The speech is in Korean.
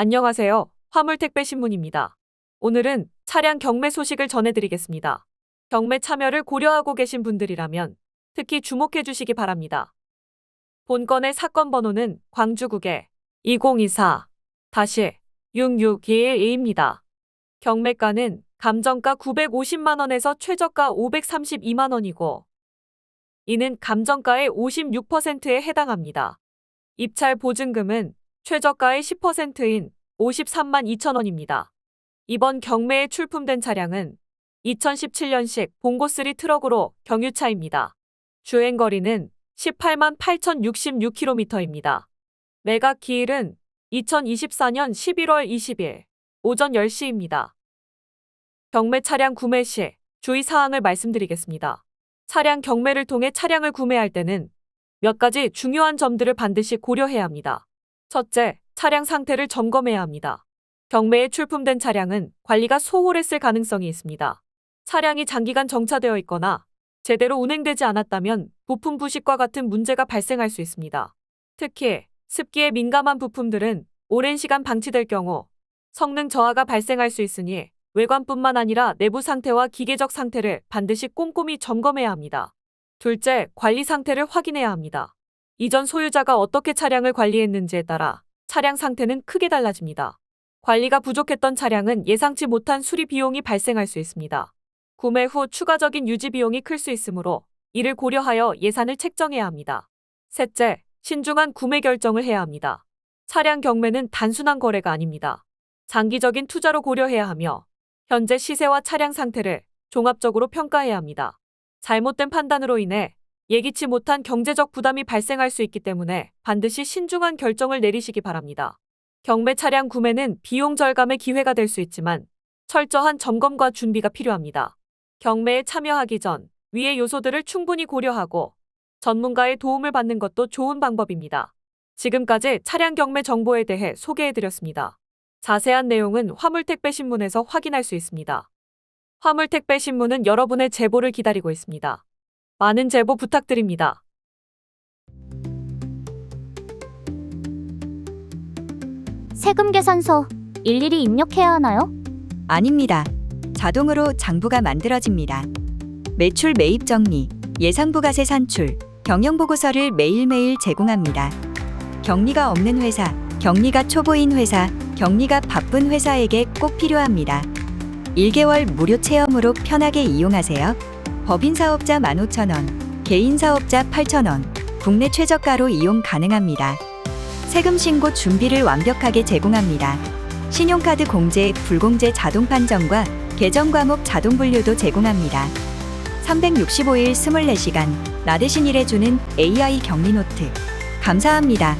안녕하세요. 화물택배신문입니다. 오늘은 차량 경매 소식을 전해드리겠습니다. 경매 참여를 고려하고 계신 분들이라면 특히 주목해 주시기 바랍니다. 본건의 사건 번호는 광주국의 2024-6621입니다. 경매가는 감정가 950만원에서 최저가 532만원이고, 이는 감정가의 56%에 해당합니다. 입찰 보증금은 최저가의 10%인 53만 2천 원입니다. 이번 경매에 출품된 차량은 2017년식 봉고3 트럭으로 경유차입니다. 주행거리는 18만 8,066km입니다. 매각 기일은 2024년 11월 20일 오전 10시입니다. 경매 차량 구매 시 주의 사항을 말씀드리겠습니다. 차량 경매를 통해 차량을 구매할 때는 몇 가지 중요한 점들을 반드시 고려해야 합니다. 첫째, 차량 상태를 점검해야 합니다. 경매에 출품된 차량은 관리가 소홀했을 가능성이 있습니다. 차량이 장기간 정차되어 있거나 제대로 운행되지 않았다면 부품 부식과 같은 문제가 발생할 수 있습니다. 특히 습기에 민감한 부품들은 오랜 시간 방치될 경우 성능 저하가 발생할 수 있으니 외관뿐만 아니라 내부 상태와 기계적 상태를 반드시 꼼꼼히 점검해야 합니다. 둘째, 관리 상태를 확인해야 합니다. 이전 소유자가 어떻게 차량을 관리했는지에 따라 차량 상태는 크게 달라집니다. 관리가 부족했던 차량은 예상치 못한 수리 비용이 발생할 수 있습니다. 구매 후 추가적인 유지 비용이 클 수 있으므로 이를 고려하여 예산을 책정해야 합니다. 셋째, 신중한 구매 결정을 해야 합니다. 차량 경매는 단순한 거래가 아닙니다. 장기적인 투자로 고려해야 하며 현재 시세와 차량 상태를 종합적으로 평가해야 합니다. 잘못된 판단으로 인해 예기치 못한 경제적 부담이 발생할 수 있기 때문에 반드시 신중한 결정을 내리시기 바랍니다. 경매 차량 구매는 비용 절감의 기회가 될 수 있지만 철저한 점검과 준비가 필요합니다. 경매에 참여하기 전 위의 요소들을 충분히 고려하고 전문가의 도움을 받는 것도 좋은 방법입니다. 지금까지 차량 경매 정보에 대해 소개해드렸습니다. 자세한 내용은 화물택배 신문에서 확인할 수 있습니다. 화물택배 신문은 여러분의 제보를 기다리고 있습니다. 많은 제보 부탁드립니다. 세금 계산서 일일이 입력해야 하나요? 아닙니다. 자동으로 장부가 만들어집니다. 매출 매입 정리, 예상 부가세 산출, 경영 보고서를 매일매일 제공합니다. 격리가 없는 회사, 격리가 초보인 회사, 격리가 바쁜 회사에게 꼭 필요합니다. 1개월 무료 체험으로 편하게 이용하세요. 법인 사업자 15,000원, 개인 사업자 8,000원, 국내 최저가로 이용 가능합니다. 세금 신고 준비를 완벽하게 제공합니다. 신용카드 공제, 불공제 자동 판정과 계정 과목 자동 분류도 제공합니다. 365일 24시간 나 대신 일해주는 AI 격리 노트. 감사합니다.